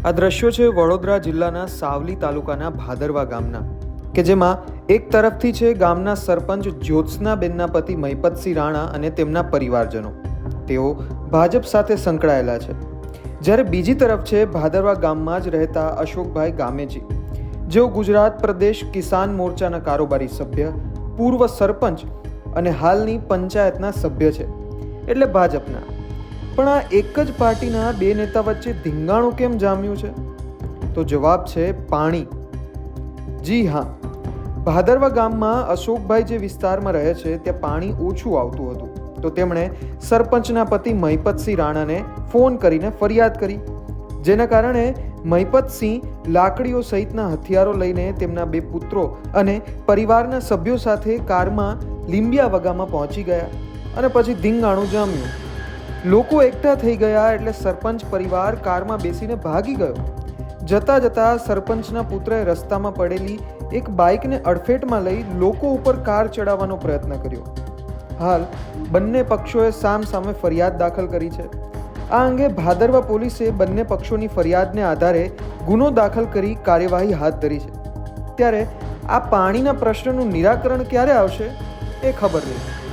આ દ્રશ્યો છે વડોદરા જિલ્લાના સાવલી તાલુકાના ભાદરવા ગામના, કે જેમાં એક તરફથી છે ગામના સરપંચ જ્યોત્સનાબેનના પતિ મહિપતસિંહ રાણા અને તેમના પરિવારજનો. તેઓ ભાજપ સાથે સંકળાયેલા છે. જ્યારે બીજી તરફ છે ભાદરવા ગામમાં જ રહેતા અશોકભાઈ ગામેજી, જેઓ ગુજરાત પ્રદેશ કિસાન મોરચાના કારોબારી સભ્ય, પૂર્વ સરપંચ અને હાલની પંચાયતના સભ્ય છે, એટલે ભાજપના. પણ આ એક જ પાર્ટીના બે નેતા વચ્ચે ધીંગાણું કેમ જામ્યું છે? તો જવાબ છે પાણી. જી હા. ભાદરવા ગામમાં અશોકભાઈ જે વિસ્તારમાં રહે છે, ત્યાં પાણી ઓછું આવતું હતું. તો તેમણે સરપંચના પતિ મહિપતસિંહ રાણાને ફોન કરીને ફરિયાદ કરી. જેના કારણે મહિપતસિંહ લાકડીઓ સહિતના હથિયારો લઈને તેમના બે પુત્રો અને પરિવારના સભ્યો સાથે કારમાં લીંબિયા વગામાં પહોંચી ગયા અને પછી ધીંગાણું જામ્યું. લોકો એકઠા થઈ ગયા એટલે સરપંચ પરિવાર કારમાં બેસીને ભાગી ગયો. જતા જતા સરપંચના પુત્રએ રસ્તામાં પડેલી એક બાઇકને અડફેટમાં લઈ લોકો ઉપર કાર ચડાવવાનો પ્રયત્ન કર્યો. હાલ, બંને પક્ષોએ સામ સામે ફરિયાદ દાખલ કરી છે. આ અંગે ભાદરવા પોલીસે બંને પક્ષોની ફરિયાદને આધારે ગુનો દાખલ કરી કાર્યવાહી હાથ ધરી છે. ત્યારે આ પાણીના પ્રશ્નનું નિરાકરણ ક્યારે આવશે એ ખબર નહીં.